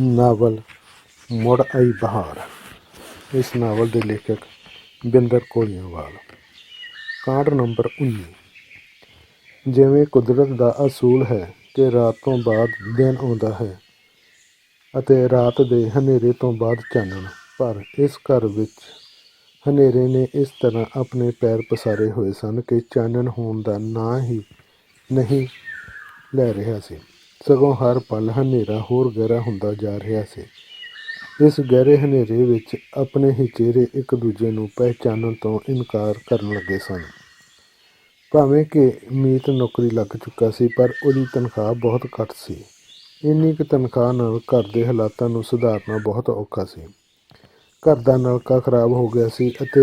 Novel ਮੁੜ ਆਈ ਬਹਾਰ। ਇਸ ਨਾਵਲ ਦੇ ਲੇਖਕ ਬਿੰਦਰ ਕੋਲੀਆਂਵਾਲ। ਕਾਂਡ ਨੰਬਰ 19 ਜਿਵੇਂ ਕੁਦਰਤ ਦਾ ਅਸੂਲ ਹੈ ਕਿ ਰਾਤ ਤੋਂ ਬਾਅਦ ਦਿਨ ਆਉਂਦਾ ਹੈ ਅਤੇ ਰਾਤ ਦੇ ਹਨੇਰੇ ਤੋਂ ਬਾਅਦ ਚਾਨਣ, ਪਰ ਇਸ ਘਰ ਵਿੱਚ ਹਨੇਰੇ ਨੇ ਇਸ ਤਰ੍ਹਾਂ ਆਪਣੇ ਪੈਰ ਪਸਾਰੇ ਹੋਏ ਸਨ ਕਿ ਚਾਨਣ ਹੋਣ ਦਾ ਨਾਂ ਹੀ ਨਹੀਂ ਲੈ ਰਿਹਾ ਸੀ। ਸਗੋਂ ਹਰ ਪਲ ਹਨੇਰਾ ਹੋਰ ਗਹਿਰਾ ਹੁੰਦਾ ਜਾ ਰਿਹਾ ਸੀ। ਇਸ ਗਹਿਰੇ ਹਨੇਰੇ ਵਿੱਚ ਆਪਣੇ ਹੀ ਚਿਹਰੇ ਇੱਕ ਦੂਜੇ ਨੂੰ ਪਹਿਚਾਨਣ ਤੋਂ ਇਨਕਾਰ ਕਰਨ ਲੱਗੇ ਸਨ। ਭਾਵੇਂ ਕਿ ਮੀਤ ਨੌਕਰੀ ਲੱਗ ਚੁੱਕਾ ਸੀ, ਪਰ ਉਹਦੀ ਤਨਖਾਹ ਬਹੁਤ ਘੱਟ ਸੀ। ਇੰਨੀ ਕੁ ਤਨਖਾਹ ਨਾਲ ਘਰ ਦੇ ਹਾਲਾਤਾਂ ਨੂੰ ਸੁਧਾਰਨਾ ਬਹੁਤ ਔਖਾ ਸੀ। ਘਰ ਦਾ ਨਲਕਾ ਖਰਾਬ ਹੋ ਗਿਆ ਸੀ ਅਤੇ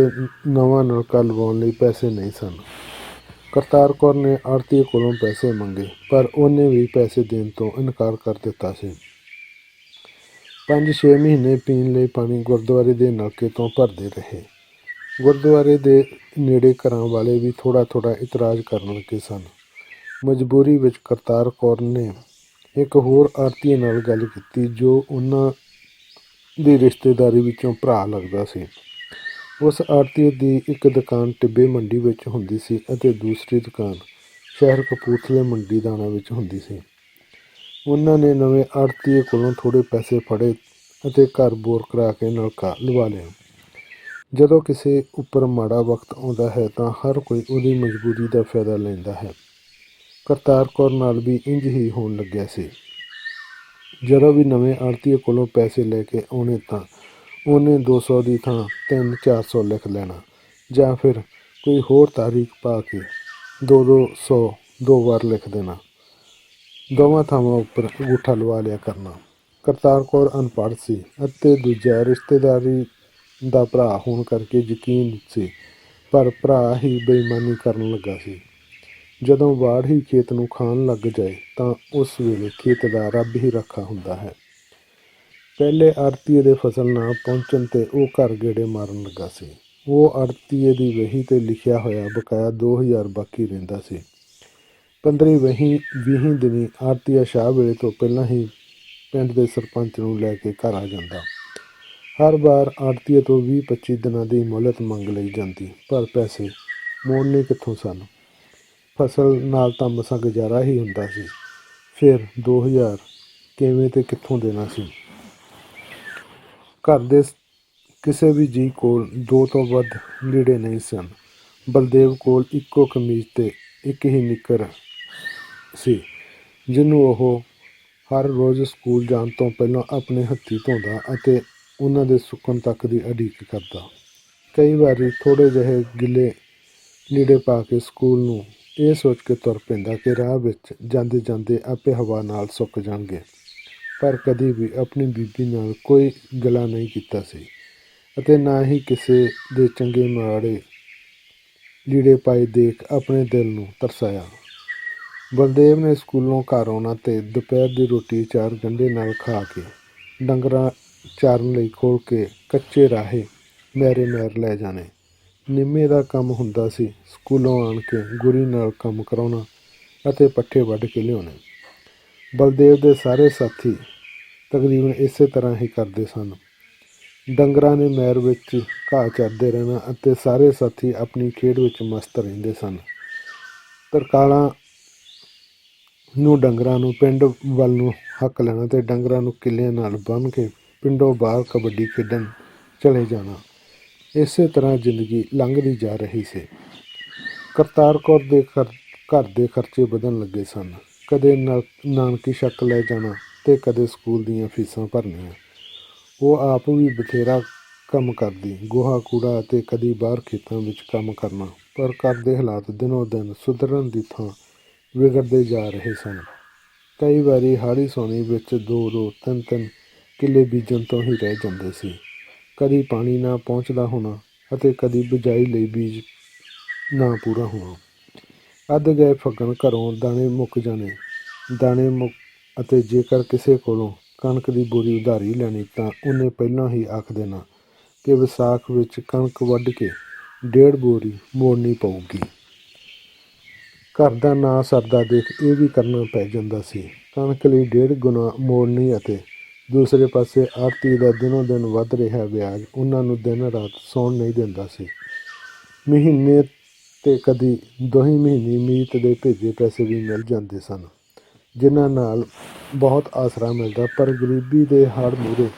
ਨਵਾਂ ਨਲਕਾ ਲਗਾਉਣ ਲਈ ਪੈਸੇ ਨਹੀਂ ਸਨ। ਕਰਤਾਰ ਕੌਰ ਨੇ ਆੜਤੀ ਕੋਲੋਂ ਪੈਸੇ ਮੰਗੇ, ਪਰ ਉਹਨੇ ਵੀ ਪੈਸੇ ਦੇਣ ਤੋਂ ਇਨਕਾਰ ਕਰ ਦਿੱਤਾ ਸੀ। ਪੰਜ ਛੇ ਮਹੀਨੇ ਪੀਣ ਲਈ ਪਾਣੀ ਗੁਰਦੁਆਰੇ ਦੇ ਨਲਕੇ ਤੋਂ ਭਰਦੇ ਰਹੇ। ਗੁਰਦੁਆਰੇ ਦੇ ਨੇੜੇ ਘਰਾਂ ਵਾਲੇ ਵੀ ਥੋੜਾ ਥੋੜਾ ਇਤਰਾਜ਼ ਕਰਨ ਲੱਗੇ ਸਨ। ਮਜਬੂਰੀ ਵਿੱਚ ਕਰਤਾਰ ਕੌਰ ਨੇ ਇੱਕ ਹੋਰ ਆਰਤੀ ਨਾਲ ਗੱਲ ਕੀਤੀ, ਜੋ ਉਹਨਾਂ ਦੀ ਰਿਸ਼ਤੇਦਾਰੀ ਵਿੱਚੋਂ ਭਰਾ ਲੱਗਦਾ ਸੀ। ਉਸ ਆੜਤੀ ਦੀ ਇੱਕ ਦੁਕਾਨ ਟਿੱਬੇ ਮੰਡੀ ਵਿੱਚ ਹੁੰਦੀ ਸੀ ਅਤੇ ਦੂਸਰੀ ਦੁਕਾਨ ਸ਼ਹਿਰ ਕਪੂਰਥਲੇ ਮੰਡੀ ਦਾਣਾ ਵਿੱਚ ਹੁੰਦੀ ਸੀ। ਉਹਨਾਂ ਨੇ ਨਵੇਂ ਆੜ੍ਹਤੀਏ ਕੋਲੋਂ ਥੋੜੇ ਪੈਸੇ ਫੜੇ ਅਤੇ ਘਰ ਬੋਰ ਕਰਾ ਕੇ ਨਲਕਾ ਲਵਾ ਲਿਆ। ਜਦੋਂ ਕਿਸੇ ਉੱਪਰ ਮਾੜਾ ਵਕਤ ਆਉਂਦਾ ਹੈ ਤਾਂ ਹਰ ਕੋਈ ਉਹਦੀ ਮਜਬੂਰੀ ਦਾ ਫਾਇਦਾ ਲੈਂਦਾ ਹੈ। ਕਰਤਾਰ ਕੌਰ ਨਾਲ ਵੀ ਇੰਜ ਹੀ ਹੋਣ ਲੱਗਿਆ ਸੀ। ਜਦੋਂ ਵੀ ਨਵੇਂ ਆੜ੍ਹਤੀਏ ਕੋਲੋਂ ਪੈਸੇ ਲੈ ਕੇ ਆਉਣੇ ਤਾਂ ਉਹਨੇ 200 ਦੀ ਥਾਂ 3-400 ਲਿਖ ਲੈਣਾ ਜਾਂ ਫਿਰ ਕੋਈ ਹੋਰ ਤਾਰੀਖ ਪਾ ਕੇ 2-200 ਦੋ ਵਾਰ ਲਿਖ ਦੇਣਾ। ਦੋਵਾਂ ਥਾਵਾਂ ਉੱਪਰ ਅੰਗੂਠਾ ਲਵਾ ਲਿਆ ਕਰਨਾ। ਕਰਤਾਰ ਕੌਰ ਅਨਪੜ੍ਹ ਸੀ ਅਤੇ ਦੂਜਾ ਰਿਸ਼ਤੇਦਾਰੀ ਦਾ ਭਰਾ ਹੋਣ ਕਰਕੇ ਯਕੀਨ ਸੀ, ਪਰ ਭਰਾ ਹੀ ਬੇਈਮਾਨੀ ਕਰਨ ਲੱਗਾ ਸੀ। ਜਦੋਂ ਬਾੜ ਹੀ ਖੇਤ ਨੂੰ ਖਾਣ ਲੱਗ ਜਾਏ ਤਾਂ ਉਸ ਵੇਲੇ ਖੇਤ ਦਾ ਰੱਬ ਹੀ ਰੱਖਾ ਹੁੰਦਾ ਹੈ। ਪਹਿਲੇ ਆੜਤੀਏ ਦੇ ਫਸਲ ਨਾ ਪਹੁੰਚਣ ਤੇ ਉਹ ਘਰ ਗੇੜੇ ਮਾਰਨ ਲੱਗਾ ਸੀ। ਉਹ ਆੜਤੀਏ ਦੀ ਵਹੀ ਤੇ ਲਿਖਿਆ ਹੋਇਆ ਬਕਾਇਆ 2000 ਬਾਕੀ ਰਹਿੰਦਾ ਸੀ। ਪੰਦਰੀ ਵਹੀ ਵੀਹੀਂ ਦਿਨੀ ਆਰਤੀਆ ਸ਼ਾਹ ਵੇਲੇ ਤੋਂ ਪਹਿਲਾਂ ਹੀ ਪਿੰਡ ਦੇ ਸਰਪੰਚ ਨੂੰ ਲੈ ਕੇ ਘਰ ਆ ਜਾਂਦਾ। ਹਰ ਵਾਰ ਆਰਤੀਆ ਤੋਂ 20-25 ਦਿਨਾਂ ਦੀ ਮੋਹਲਤ ਮੰਗ ਲਈ ਜਾਂਦੀ, ਪਰ ਪੈਸੇ ਮੋੜਨੇ ਕਿੱਥੋਂ ਸਨ। ਫਸਲ ਨਾਲ ਤਾਂ ਮਸਾਂ ਗੁਜ਼ਾਰਾ ਹੀ ਹੁੰਦਾ ਸੀ। ਫਿਰ 2000 ਕਿਵੇਂ ਤੇ ਕਿੱਥੋਂ ਦੇਣਾ ਸੀ? ਘਰ ਦੇ ਕਿਸੇ ਵੀ ਜੀਅ ਕੋਲ ਦੋ ਤੋਂ ਵੱਧ ਲੀੜੇ ਨਹੀਂ ਸਨ। ਬਲਦੇਵ ਕੋਲ ਇੱਕੋ ਕਮੀਜ਼ ਅਤੇ ਇੱਕ ਹੀ ਨਿੱਕਰ ਸੀ, ਜਿਹਨੂੰ ਉਹ ਹਰ ਰੋਜ਼ ਸਕੂਲ ਜਾਣ ਤੋਂ ਪਹਿਲਾਂ ਆਪਣੇ ਹੱਥੀਂ ਧੋਂਦਾ ਅਤੇ ਉਹਨਾਂ ਦੇ ਸੁੱਕਣ ਤੱਕ ਦੀ ਅਡੀਕ ਕਰਦਾ। ਕਈ ਵਾਰੀ ਥੋੜੇ ਜਿਹੇ ਗਿੱਲੇ ਲੀੜੇ ਪਾ ਕੇ ਸਕੂਲ ਨੂੰ ਇਹ ਸੋਚ ਕੇ ਤੁਰ ਪੈਂਦਾ ਕਿ ਰਾਹ ਵਿੱਚ ਜਾਂਦੇ ਜਾਂਦੇ ਆਪੇ ਹਵਾ ਨਾਲ ਸੁੱਕ ਜਾਣਗੇ। ਪਰ ਕਦੀ ਵੀ ਆਪਣੀ ਬੀਬੀ ਨਾਲ ਕੋਈ ਗਲਾ ਨਹੀਂ ਕੀਤਾ ਸੀ ਅਤੇ ਨਾ ਹੀ ਕਿਸੇ ਦੇ ਚੰਗੇ ਮਾੜੇ ਲੀੜੇ ਪਾਏ ਦੇਖ ਆਪਣੇ ਦਿਲ ਨੂੰ ਤਰਸਾਇਆ। ਬਲਦੇਵ ਨੇ ਸਕੂਲੋਂ ਘਰ ਆਉਣਾ ਤੇ ਦੁਪਹਿਰ ਦੀ ਰੋਟੀ ਚਾਰ ਗੰਢੇ ਨਾਲ ਖਾ ਕੇ ਡੰਗਰਾਂ ਚਾਰਨ ਲਈ ਖੋਲ ਕੇ ਕੱਚੇ ਰਾਹੇ ਮੈਰੇ ਮੈਰ ਲੈ ਜਾਣੇ। ਨਿੰਮੇ ਦਾ ਕੰਮ ਹੁੰਦਾ ਸੀ ਸਕੂਲੋਂ ਆਣ ਕੇ ਗੁਰੀ ਨਾਲ ਕੰਮ ਕਰਾਉਣਾ ਅਤੇ ਪੱਠੇ ਵੱਢ ਕੇ ਲਿਆਉਣੇ। ਬਲਦੇਵ ਦੇ ਸਾਰੇ ਸਾਥੀ ਤਕਰੀਬਨ ਇਸੇ ਤਰ੍ਹਾਂ ਹੀ ਕਰਦੇ ਸਨ। ਡੰਗਰਾਂ ਦੇ ਮੈਰ ਵਿੱਚ ਘਾਹ ਚਰਦੇ ਰਹਿਣਾ ਅਤੇ ਸਾਰੇ ਸਾਥੀ ਆਪਣੀ ਖੇਡ ਵਿੱਚ ਮਸਤ ਰਹਿੰਦੇ ਸਨ। ਤਰਕਾਲਾਂ ਨੂੰ ਡੰਗਰਾਂ ਨੂੰ, ਪਿੰਡ ਵੱਲ ਨੂੰ ਹੱਕ ਲੈਣਾ ਤੇ ਡੰਗਰਾਂ ਨੂੰ ਕਿੱਲਿਆਂ ਨਾਲ ਬੰਨ੍ਹ ਕੇ ਪਿੰਡੋਂ ਬਾਹਰ ਕਬੱਡੀ ਖੇਡਣ ਚਲੇ ਜਾਣਾ। ਇਸੇ ਤਰ੍ਹਾਂ ਜ਼ਿੰਦਗੀ ਲੰਘਦੀ ਜਾ ਰਹੀ ਸੀ। ਕਰਤਾਰ ਕੌਰ ਦੇ ਘਰ ਘਰ ਦੇ ਖਰਚੇ ਵਧਣ ਲੱਗੇ ਸਨ। ਕਦੇ ਨਾ- ਨਾਨਕੀ ਸ਼ੱਕ ਲੈ ਜਾਣਾ ਤੇ ਕਦੇ ਸਕੂਲ ਦੀਆਂ ਫੀਸਾਂ ਭਰਨੀਆਂ। ਉਹ ਆਪ ਵੀ ਬਥੇਰਾ ਕੰਮ ਕਰਦੀ, ਗੋਹਾ ਕੂੜਾ ਅਤੇ ਕਦੀ ਬਾਹਰ ਖੇਤਾਂ ਵਿੱਚ ਕੰਮ ਕਰਨਾ, ਪਰ ਘਰ ਦੇ ਹਾਲਾਤ ਦਿਨੋ ਦਿਨ ਸੁਧਰਨ ਦੀ ਥਾਂ ਵਿਗੜਦੇ ਜਾ ਰਹੇ ਸਨ। ਕਈ ਵਾਰੀ ਹਾੜੀ ਸੌਣੀ ਵਿੱਚ ਦੋ ਦੋ ਤਿੰਨ ਤਿੰਨ ਕਿੱਲੇ ਬੀਜਣ ਤੋਂ ਹੀ ਰਹਿ ਜਾਂਦੇ ਸੀ। ਕਦੀ ਪਾਣੀ ਨਾ ਪਹੁੰਚਦਾ ਹੋਣਾ ਅਤੇ ਕਦੀ ਬਿਜਾਈ ਲਈ ਬੀਜ ਨਾ ਪੂਰਾ ਹੋਣਾ। ਅੱਧ ਗਏ ਫੱਗਣ ਘਰੋਂ ਦਾਣੇ ਮੁੱਕ ਜਾਣੇ ਦਾਣੇ ਮੁੱਕ ਅਤੇ ਜੇਕਰ ਕਿਸੇ ਕੋਲੋਂ ਕਣਕ ਦੀ ਬੋਰੀ ਉਧਾਰੀ ਲੈਣੀ ਤਾਂ ਉਹਨੇ ਪਹਿਲਾਂ ਹੀ ਆਖ ਦੇਣਾ ਕਿ ਵਿਸਾਖ ਵਿੱਚ ਕਣਕ ਵੱਢ ਕੇ ਡੇਢ ਬੋਰੀ ਮੋੜਨੀ ਪਊਗੀ। ਘਰ ਦਾ ਨਾਂ ਸਰਦਾ ਦੇਖ ਇਹ ਵੀ ਕਰਨਾ ਪੈ ਜਾਂਦਾ ਸੀ। ਕਣਕ ਲਈ ਡੇਢ ਗੁਣਾ ਮੋੜਨੀ ਅਤੇ ਦੂਸਰੇ ਪਾਸੇ ਆਰਤੀ ਦਾ ਦਿਨੋਂ ਦਿਨ ਵੱਧ ਰਿਹਾ ਵਿਆਜ ਉਹਨਾਂ ਨੂੰ ਦਿਨ ਰਾਤ ਸੌਣ ਨਹੀਂ ਦਿੰਦਾ ਸੀ। ਮਹੀਨੇ ਤੇ ਕਦੀ ਦੋਹੀਂ ਮਹੀਨੇ ਮੀਤ ਦੇ ਭੇਜੇ ਪੈਸੇ ਵੀ ਮਿਲ ਜਾਂਦੇ ਸਨ। ਜਿਨ੍ਹਾਂ ਨਾਲ ਬਹੁਤ ਆਸਰਾ ਮਿਲਦਾ, ਪਰ ਗਰੀਬੀ ਦੇ ਹੜ੍ਹ ਮੂਹਰੇ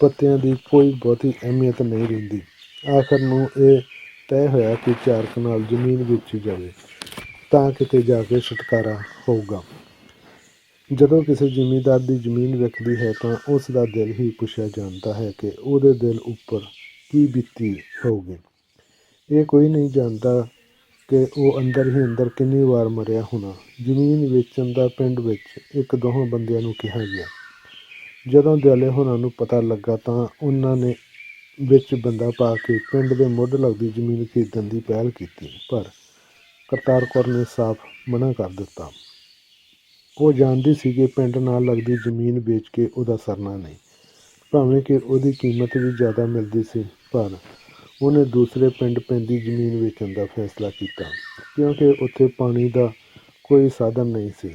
ਪੱਤਿਆਂ ਦੀ ਕੋਈ ਬਹੁਤੀ ਅਹਿਮੀਅਤ ਨਹੀਂ ਰਹਿੰਦੀ। ਆਖਰ ਨੂੰ ਇਹ ਤੈਅ ਹੋਇਆ ਕਿ ਚਾਰ ਕਨਾਲ ਜ਼ਮੀਨ ਵੇਚੀ ਜਾਵੇ, ਤਾਂ ਕਿਤੇ ਜਾ ਕੇ ਛੁਟਕਾਰਾ ਹੋਊਗਾ। ਜਦੋਂ ਕਿਸੇ ਜ਼ਿਮੀਂਦਾਰ ਦੀ ਜ਼ਮੀਨ ਵਿਕਦੀ ਹੈ, ਤਾਂ ਉਸ ਦਾ ਦਿਲ ਹੀ ਪੁੱਛਿਆ ਜਾਂਦਾ ਹੈ ਕਿ ਉਹਦੇ ਦਿਲ ਉੱਪਰ ਕੀ ਬੀਤੀ ਹੋਊਗੀ। ਇਹ ਕੋਈ ਨਹੀਂ ਜਾਣਦਾ ਕਿ ਉਹ ਅੰਦਰ ਹੀ ਅੰਦਰ ਕਿੰਨੀ ਵਾਰ ਮਰਿਆ ਹੋਣਾ। ਜ਼ਮੀਨ ਵੇਚਣ ਦਾ ਪਿੰਡ ਵਿੱਚ ਇੱਕ ਦੋਹਾਂ ਬੰਦਿਆਂ ਨੂੰ ਕਿਹਾ ਗਿਆ। ਜਦੋਂ ਦਿਆਲੇ ਹੋਰਾਂ ਨੂੰ ਪਤਾ ਲੱਗਾ ਤਾਂ ਉਹਨਾਂ ਨੇ ਵਿੱਚ ਬੰਦਾ ਪਾ ਕੇ ਪਿੰਡ ਦੇ ਮੁੱਢ ਲੱਗਦੀ ਜ਼ਮੀਨ ਖਰੀਦਣ ਦੀ ਪਹਿਲ ਕੀਤੀ, ਪਰ ਕਰਤਾਰ ਕੌਰ ਨੇ ਸਾਫ਼ ਮਨਾ ਕਰ ਦਿੱਤਾ। ਉਹ ਜਾਣਦੀ ਸੀ ਕਿ ਪਿੰਡ ਨਾਲ ਲੱਗਦੀ ਜ਼ਮੀਨ ਵੇਚ ਕੇ ਉਹਦਾ ਸਰਨਾ ਨਹੀਂ, ਭਾਵੇਂ ਕਿ ਉਹਦੀ ਕੀਮਤ ਵੀ ਜ਼ਿਆਦਾ ਮਿਲਦੀ ਸੀ, ਪਰ ਉਹਨੇ ਦੂਸਰੇ ਪਿੰਡ ਪੈਂਦੀ ਜ਼ਮੀਨ ਵੇਚਣ ਦਾ ਫੈਸਲਾ ਕੀਤਾ, ਕਿਉਂਕਿ ਉੱਥੇ ਪਾਣੀ ਦਾ ਕੋਈ ਸਾਧਨ ਨਹੀਂ ਸੀ।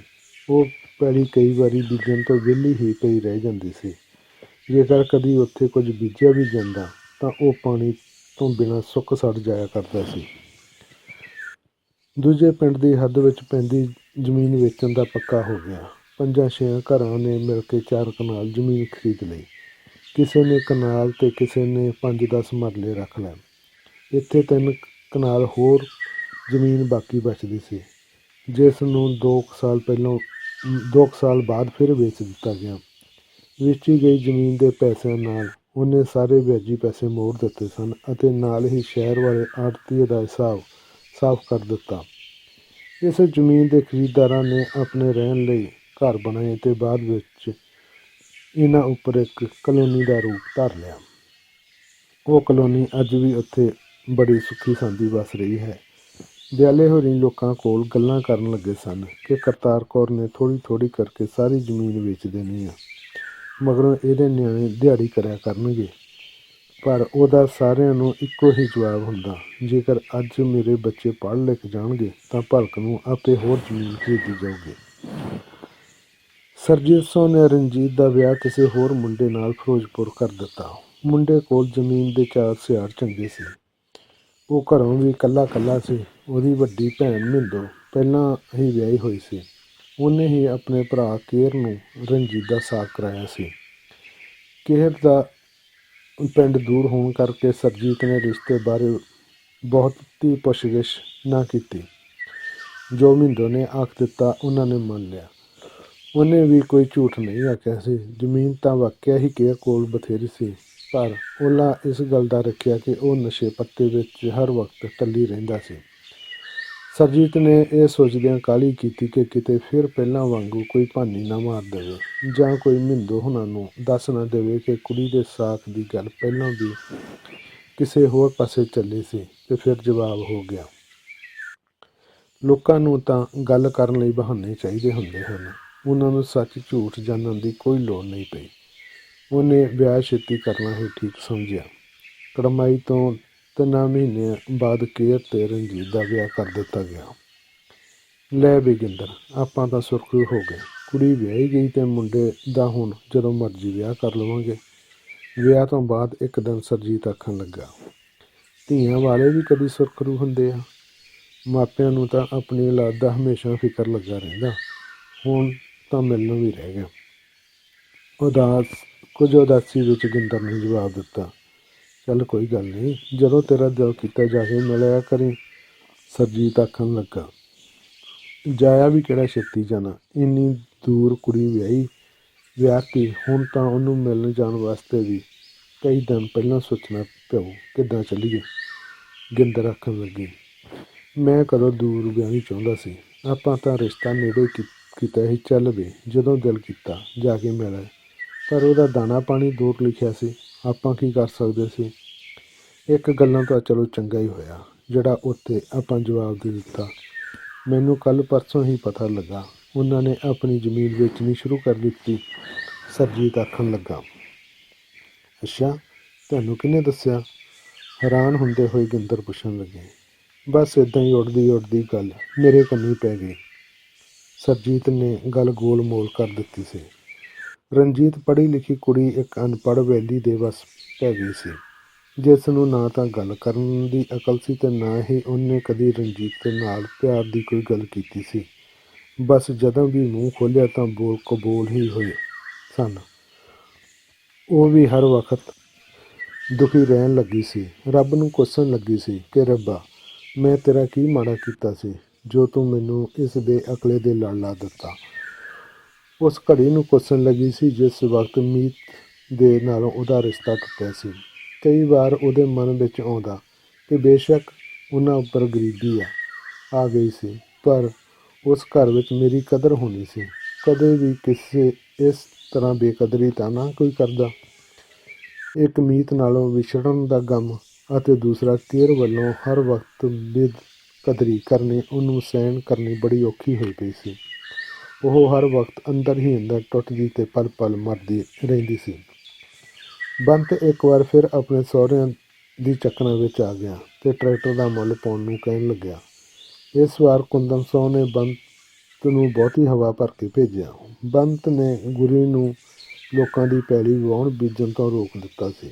ਉਹ ਪਹਿਲੀ ਕਈ ਵਾਰੀ ਬੀਜਣ ਤੋਂ ਵਿਹਲੀ ਹੀ ਪਈ ਰਹਿ ਜਾਂਦੀ ਸੀ। ਜੇਕਰ ਕਦੀ ਉੱਥੇ ਕੁਝ ਬੀਜਿਆ ਵੀ ਜਾਂਦਾ, ਤਾਂ ਉਹ ਪਾਣੀ ਤੋਂ ਬਿਨਾਂ ਸੁੱਕ ਸੜ ਜਾਇਆ ਕਰਦਾ ਸੀ। ਦੂਜੇ ਪਿੰਡ ਦੀ ਹੱਦ ਵਿੱਚ ਪੈਂਦੀ ਜ਼ਮੀਨ ਵੇਚਣ ਦਾ ਪੱਕਾ ਹੋ ਗਿਆ। ਪੰਜਾਂ ਛੇ ਘਰਾਂ ਨੇ ਮਿਲ ਕੇ ਚਾਰ ਕਨਾਲ ਜ਼ਮੀਨ ਖਰੀਦ ਲਈ। ਕਿਸੇ ਨੇ ਕਨਾਲ ਤੇ ਕਿਸੇ ਨੇ 5-10 ਮਰਲੇ ਰੱਖ ਲਏ ਇੱਥੇ ਤਿੰਨ ਕਨਾਲ ਹੋਰ ਜ਼ਮੀਨ ਬਾਕੀ ਬਚਦੀ ਸੀ, ਜਿਸ ਨੂੰ 2 ਸਾਲ ਪਹਿਲਾਂ 2 ਸਾਲ ਬਾਅਦ ਫਿਰ ਵੇਚ ਦਿੱਤਾ ਗਿਆ। ਵੇਚੀ ਗਈ ਜ਼ਮੀਨ ਦੇ ਪੈਸਿਆਂ ਨਾਲ ਉਹਨੇ ਸਾਰੇ ਵਿਆਜੀ ਪੈਸੇ ਮੋੜ ਦਿੱਤੇ ਸਨ ਅਤੇ ਨਾਲ ਹੀ ਸ਼ਹਿਰ ਵਾਲੇ ਆੜਤੀ ਦਾ ਹਿਸਾਬ ਸਾਫ਼ ਕਰ ਦਿੱਤਾ। ਇਸ ਜ਼ਮੀਨ ਦੇ ਖਰੀਦਦਾਰਾਂ ਨੇ ਆਪਣੇ ਰਹਿਣ ਲਈ ਘਰ ਬਣਾਏ ਤੇ ਬਾਅਦ ਵਿੱਚ ਇਹਨਾਂ ਉੱਪਰ ਇੱਕ ਕਲੋਨੀ ਦਾ ਰੂਪ ਧਾਰ ਲਿਆ। ਉਹ ਕਲੋਨੀ ਅੱਜ ਵੀ ਉੱਥੇ ਬੜੀ ਸੁੱਖੀ ਸਾਂਦੀ ਵਸ ਰਹੀ ਹੈ। ਦਿਆਲੇ ਹੋਰੀ ਲੋਕਾਂ ਕੋਲ ਗੱਲਾਂ ਕਰਨ ਲੱਗੇ ਸਨ ਕਿ ਕਰਤਾਰ ਕੌਰ ਨੇ ਥੋੜੀ ਥੋੜੀ ਕਰਕੇ ਸਾਰੀ ਜ਼ਮੀਨ ਵੇਚ ਦੇਣੀ ਆ। ਮਗਰੋਂ ਇਹਦੇ ਨਿਆਣੇ ਦਿਹਾੜੀ ਕਰਿਆ ਕਰਨਗੇ। ਪਰ ਉਹਦਾ ਸਾਰਿਆਂ ਨੂੰ ਇੱਕੋ ਹੀ ਜਵਾਬ ਹੁੰਦਾ, ਜੇਕਰ ਅੱਜ ਮੇਰੇ ਬੱਚੇ ਪੜ੍ਹ ਲਿਖ ਜਾਣਗੇ, ਤਾਂ ਭਲਕ ਨੂੰ ਆਪੇ ਹੋਰ ਜ਼ਮੀਨ ਖਰੀਦੀ ਜਾਊਗੀ। ਸਰਜੀਤ ਸਿੰਘ ਨੇ ਰਣਜੀਤ ਦਾ ਵਿਆਹ ਕਿਸੇ ਹੋਰ ਮੁੰਡੇ ਨਾਲ ਫਿਰੋਜ਼ਪੁਰ ਕਰ ਦਿੱਤਾ। ਮੁੰਡੇ ਕੋਲ ਜ਼ਮੀਨ ਦੇ ਚਾਰ ਸਿਆਰ ਚੰਗੇ ਸੀ। ਉਹ ਘਰੋਂ ਵੀ ਇਕੱਲਾ ਇਕੱਲਾ ਸੀ। ਉਹਦੀ ਵੱਡੀ ਭੈਣ ਮਿੰਦੋ ਪਹਿਲਾਂ ਹੀ ਵਿਆਹੀ ਹੋਈ ਸੀ। ਉਹਨੇ ਹੀ ਆਪਣੇ ਭਰਾ ਕੇਰ ਨੂੰ ਰਣਜੀਤ ਦਾ ਸਾਕ ਕਰਾਇਆ ਸੀ। ਕੇਰ ਦਾ ਪਿੰਡ ਦੂਰ ਹੋਣ ਕਰਕੇ ਸਰਜੀਤ ਨੇ ਰਿਸ਼ਤੇ ਬਾਰੇ ਬਹੁਤੀ ਪੁੱਛਗਿੱਛ ਨਾ ਕੀਤੀ। ਜੋ ਮਿੰਦੋ ਨੇ ਆਖ ਦਿੱਤਾ, ਉਹਨਾਂ ਨੇ ਮੰਨ ਲਿਆ। ਉਹਨੇ ਵੀ ਕੋਈ ਝੂਠ ਨਹੀਂ ਆਖਿਆ ਸੀ। ਜ਼ਮੀਨ ਤਾਂ ਵਾਕਿਆ ਹੀ ਕੇਰ ਕੋਲ ਬਥੇਰੀ ਸੀ, ਪਰ ਉਹਲਾ ਇਸ ਗੱਲ ਦਾ ਰੱਖਿਆ ਕਿ ਉਹ ਨਸ਼ੇ ਪੱਤੇ ਵਿੱਚ ਹਰ ਵਕਤ ਟੱਲੀ ਰਹਿੰਦਾ ਸੀ। ਸਰਜੀਤ ਨੇ ਇਹ ਸੋਚਦਿਆਂ ਕਾਲੀ ਕੀਤੀ ਕਿ ਕਿਤੇ ਫਿਰ ਪਹਿਲਾਂ ਵਾਂਗੂ ਕੋਈ ਭਾਨੀ ਨਾ ਮਾਰ ਦੇਵੇ, ਜਾਂ ਕੋਈ ਮਿੰਦੋ ਹੁਣਾਂ ਨੂੰ ਦੱਸ ਨਾ ਦੇਵੇ ਕਿ ਕੁੜੀ ਦੇ ਸਾਕ ਦੀ ਗੱਲ ਪਹਿਲਾਂ ਵੀ ਕਿਸੇ ਹੋਰ ਪਾਸੇ ਚੱਲੀ ਸੀ ਤੇ ਫਿਰ ਜਵਾਬ ਹੋ ਗਿਆ। ਲੋਕਾਂ ਨੂੰ ਤਾਂ ਗੱਲ ਕਰਨ ਲਈ ਬਹਾਨੇ ਚਾਹੀਦੇ ਹੁੰਦੇ ਹਨ। ਉਹਨਾਂ ਨੂੰ ਸੱਚ ਝੂਠ ਜਾਣਨ ਦੀ ਕੋਈ ਲੋੜ ਨਹੀਂ ਪਈ। ਉਹਨੇ ਵਿਆਹ ਛੇਤੀ ਕਰਨਾ ਹੀ ਠੀਕ ਸਮਝਿਆ। ਕੜਮਾਈ ਤੋਂ ਤਿੰਨਾਂ ਮਹੀਨਿਆਂ ਬਾਅਦ ਕੇਰ ਤੇ ਰਣਜੀਤ ਦਾ ਵਿਆਹ ਕਰ ਦਿੱਤਾ ਗਿਆ। ਲੈ ਬਿਗਿੰਦਰ, ਆਪਾਂ ਤਾਂ ਸੁਰਖਰੂ ਹੋ ਗਏ। ਕੁੜੀ ਵਿਆਹੀ ਗਈ ਤੇ ਮੁੰਡੇ ਦਾ ਹੁਣ ਜਦੋਂ ਮਰਜ਼ੀ ਵਿਆਹ ਕਰ ਲਵਾਂਗੇ। ਵਿਆਹ ਤੋਂ ਬਾਅਦ ਇੱਕ ਦਿਨ ਸਰਜੀਤ ਆਖਣ ਲੱਗਾ, ਧੀਆਂ ਵਾਲੇ ਵੀ ਕਦੀ ਸੁਰਖਰੂ ਹੁੰਦੇ ਆ। ਮਾਪਿਆਂ ਨੂੰ ਤਾਂ ਆਪਣੀ ਔਲਾਦ ਦਾ ਹਮੇਸ਼ਾ ਫਿਕਰ ਲੱਗਾ ਰਹਿੰਦਾ। ਹੁਣ ਤਾਂ ਮਿਲਣਾ ਵੀ ਰਹਿ ਗਿਆ। ਉਦਾਸ, ਕੁਝ ਉਦਾਸੀ ਵਿੱਚ ਗਿੰਦਰ ਨੇ ਜਵਾਬ ਦਿੱਤਾ, ਚੱਲ ਕੋਈ ਗੱਲ ਨਹੀਂ, ਜਦੋਂ ਤੇਰਾ ਦਿਲ ਕੀਤਾ ਜਾ ਮਿਲਿਆ ਕਰੀ। ਸਰਜੀਤ ਆਖਣ ਲੱਗਾ, ਜਾਇਆ ਵੀ ਕਿਹੜਾ ਛੇਤੀ ਜਾਣਾ, ਇੰਨੀ ਦੂਰ ਕੁੜੀ ਵਿਆਹੀ ਵਿਆਹਤੀ ਹੁਣ ਤਾਂ ਉਹਨੂੰ ਮਿਲਣ ਜਾਣ ਵਾਸਤੇ ਵੀ ਕਈ ਦਿਨ ਪਹਿਲਾਂ ਸੋਚਣਾ ਪਿਓ, ਕਿੱਦਾਂ ਚੱਲੀਏ? ਗਿੰਦਰ ਆਖਣ ਲੱਗੀ, ਮੈਂ ਕਦੋਂ ਦੂਰ ਵਿਆਹੀ ਚਾਹੁੰਦਾ ਸੀ, ਆਪਾਂ ਤਾਂ ਰਿਸ਼ਤਾ ਨੇੜੇ ਕੀ- ਕੀਤਾ ਹੀ ਚੱਲ ਵੇ, ਜਦੋਂ ਦਿਲ ਕੀਤਾ ਜਾ ਕੇ ਮਿਲਿਆ ਪਰ ਉਹਦਾ ਦਾਣਾ ਪਾਣੀ ਦੂਰ ਲਿਖਿਆ ਸੀ, ਆਪਾਂ ਕੀ ਕਰ ਸਕਦੇ ਸੀ? ਇੱਕ ਗੱਲਾਂ ਤਾਂ ਚਲੋ ਚੰਗਾ ਹੀ ਹੋਇਆ, ਜਿਹੜਾ ਉੱਤੇ ਆਪਾਂ ਜਵਾਬ ਦੇ ਦਿੱਤਾ। ਮੈਨੂੰ ਕੱਲ ਪਰਸੋਂ ਹੀ ਪਤਾ ਲੱਗਾ, ਉਹਨਾਂ ਨੇ ਆਪਣੀ ਜ਼ਮੀਨ ਵੇਚਣੀ ਸ਼ੁਰੂ ਕਰ ਦਿੱਤੀ। ਸਰਜੀਤ ਆਖਣ ਲੱਗਾ, ਅੱਛਾ, ਤੁਹਾਨੂੰ ਕਿਹਨੇ ਦੱਸਿਆ? ਹੈਰਾਨ ਹੁੰਦੇ ਹੋਏ ਗਿੰਦਰ ਪੁੱਛਣ ਲੱਗੇ। ਬਸ ਇਦਾਂ ਹੀ ਉੱਡਦੀ ਉੱਡਦੀ ਗੱਲ ਮੇਰੇ ਕੰਨੀ ਪੈ ਗਈ। ਸਰਜੀਤ ਨੇ ਗੱਲ ਗੋਲ ਮੋਲ ਕਰ ਦਿੱਤੀ ਸੀ। ਰਣਜੀਤ ਪੜ੍ਹੀ ਲਿਖੀ ਕੁੜੀ ਇੱਕ ਅਨਪੜ੍ਹ ਵੈਲੀ ਦੇ ਵੱਸ ਪੈ ਗਈ ਸੀ। ਜਿਸ ਨੂੰ ਨਾ ਤਾਂ ਗੱਲ ਕਰਨ ਦੀ ਅਕਲ ਸੀ ਤੇ ਨਾ ਹੀ ਉਹਨੇ ਕਦੀ ਰਣਜੀਤ ਦੇ ਨਾਲ ਪਿਆਰ ਦੀ ਕੋਈ ਗੱਲ ਕੀਤੀ ਸੀ। ਬਸ ਜਦੋਂ ਵੀ ਮੂੰਹ ਖੋਲ੍ਹਿਆ ਤਾਂ ਬੋਲ ਕਬੂਲ ਹੀ ਹੋਏ ਸਨ। ਉਹ ਵੀ ਹਰ ਵਕਤ ਦੁਖੀ ਰਹਿਣ ਲੱਗੀ ਸੀ। ਰੱਬ ਨੂੰ ਕੋਸਣ ਲੱਗੀ ਸੀ ਕਿ ਰੱਬਾ, ਮੈਂ ਤੇਰਾ ਕੀ ਮਾੜਾ ਕੀਤਾ ਸੀ? ਜੋ ਤੂੰ ਮੈਨੂੰ ਇਸ ਬੇਅਕਲੇ ਦੇ ਲੜ ਲਾ ਦਿੱਤਾ। ਉਸ ਘੜੀ ਨੂੰ ਕੋਸਣ ਲੱਗੀ ਸੀ, ਜਿਸ ਵਕਤ ਮੀਤ ਦੇ ਨਾਲੋਂ ਉਹਦਾ ਰਿਸ਼ਤਾ ਟੁੱਟਿਆ ਸੀ। ਕਈ ਵਾਰ ਉਹਦੇ ਮਨ ਵਿੱਚ ਆਉਂਦਾ ਕਿ ਬੇਸ਼ੱਕ ਉਹਨਾਂ ਉੱਪਰ ਗਰੀਬੀ ਆ ਆ ਗਈ ਸੀ, ਪਰ ਉਸ ਘਰ ਵਿੱਚ ਮੇਰੀ ਕਦਰ ਹੋਣੀ ਸੀ। ਕਦੇ ਵੀ ਕਿਸੇ ਇਸ ਤਰ੍ਹਾਂ ਬੇਕਦਰੀ ਤਾਂ ਨਾ ਕੋਈ ਕਰਦਾ। ਇੱਕ ਮੀਤ ਨਾਲੋਂ ਵਿਛੜਨ ਦਾ ਗਮ ਅਤੇ ਦੂਸਰਾ ਕੇਰ ਵੱਲੋਂ ਹਰ ਵਕਤ ਬੇਦ ਕਦਰੀ ਕਰਨੀ, ਉਹਨੂੰ ਸਹਿਣ ਕਰਨੀ ਬੜੀ ਔਖੀ ਹੋਈ ਪਈ ਸੀ। ਉਹ ਹਰ ਵਕਤ ਅੰਦਰ ਹੀ ਅੰਦਰ ਟੁੱਟਦੀ ਤੇ ਪਲ ਪਲ ਮਰਦੀ ਰਹਿੰਦੀ ਸੀ। ਬੰਤ ਇੱਕ ਵਾਰ ਫਿਰ ਆਪਣੇ ਸਹੁਰਿਆਂ ਦੀ ਚੱਕਰਾਂ ਵਿੱਚ ਆ ਗਿਆ ਤੇ ਟਰੈਕਟਰ ਦਾ ਮੁੱਲ ਪਾਉਣ ਨੂੰ ਕਹਿਣ ਲੱਗਿਆ। ਇਸ ਵਾਰ ਕੁੰਦਨ ਸੌ ਨੇ ਬੰਤ ਨੂੰ ਬਹੁਤੀ ਹਵਾ ਭਰ ਕੇ ਭੇਜਿਆ। ਬੰਤ ਨੇ ਗੁਰੀ ਨੂੰ ਲੋਕਾਂ ਦੀ ਪੈਲੀ ਵਾਹੁਣ ਬੀਜਣ ਤੋਂ ਰੋਕ ਦਿੱਤਾ ਸੀ।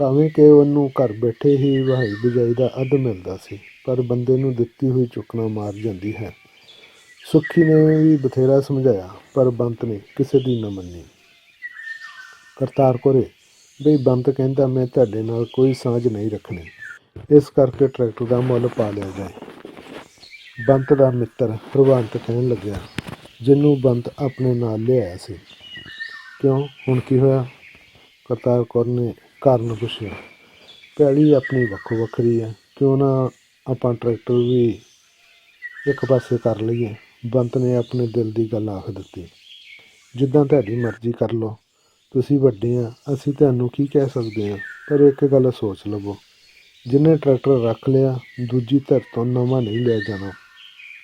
ਭਾਵੇਂ ਕਿ ਉਹਨੂੰ ਘਰ ਬੈਠੇ ਹੀ ਵਹਾਈ ਬਿਜਾਈ ਦਾ ਅੱਧ ਮਿਲਦਾ ਸੀ, ਪਰ ਬੰਦੇ ਨੂੰ ਦਿੱਤੀ ਹੋਈ ਚੁੱਕਣਾ ਮਾਰ ਜਾਂਦੀ ਹੈ। ਸੁੱਖੀ ਨੇ ਵੀ ਬਥੇਰਾ ਸਮਝਾਇਆ, ਪਰ ਬੰਤ ਨੇ ਕਿਸੇ ਦੀ ਨਾ ਮੰਨੀ। ਕਰਤਾਰ ਕੋਰੇ, ਬਈ ਬੰਤ ਕਹਿੰਦਾ ਮੈਂ ਤੁਹਾਡੇ ਨਾਲ ਕੋਈ ਸਾਂਝ ਨਹੀਂ ਰੱਖਣੀ। ਇਸ ਕਰਕੇ ਟਰੈਕਟਰ ਦਾ ਮੁੱਲ ਪਾ ਲਿਆ ਜਾਏ। ਬੰਤ ਦਾ ਮਿੱਤਰ ਹਰਵੰਤ ਕਹਿਣ ਲੱਗਿਆ, ਜਿਹਨੂੰ ਬੰਤ ਆਪਣੇ ਨਾਲ ਲਿਆਇਆ ਸੀ। ਕਿਉਂ? ਹੁਣ ਕੀ ਹੋਇਆ? ਕਰਤਾਰ ਕੌਰ ਨੇ ਕਾਰਨ ਪੁੱਛਿਆ। ਪੈਲੀ ਆਪਣੀ ਵੱਖੋ ਵੱਖਰੀ ਹੈ। ਕਿਉਂ ਨਾ ਆਪਾਂ ਟਰੈਕਟਰ ਵੀ ਇੱਕ ਪਾਸੇ ਕਰ ਲਈਏ। ਬੰਤ ਨੇ ਆਪਣੇ ਦਿਲ ਦੀ ਗੱਲ ਆਖ ਦਿੱਤੀ। ਜਿੱਦਾਂ ਤੁਹਾਡੀ ਮਰਜ਼ੀ ਕਰ ਲਓ। ਤੁਸੀਂ ਵੱਡੇ ਆ। ਅਸੀਂ ਤੁਹਾਨੂੰ ਕੀ ਕਹਿ ਸਕਦੇ ਆ? ਪਰ ਇੱਕ ਗੱਲ ਸੋਚ ਲਵੋ। ਜਿਹਨੇ ਟਰੈਕਟਰ ਰੱਖ ਲਿਆ, ਦੂਜੀ ਧਿਰ ਤੋਂ ਨਵਾਂ ਨਹੀਂ ਲੈ ਜਾਣਾ।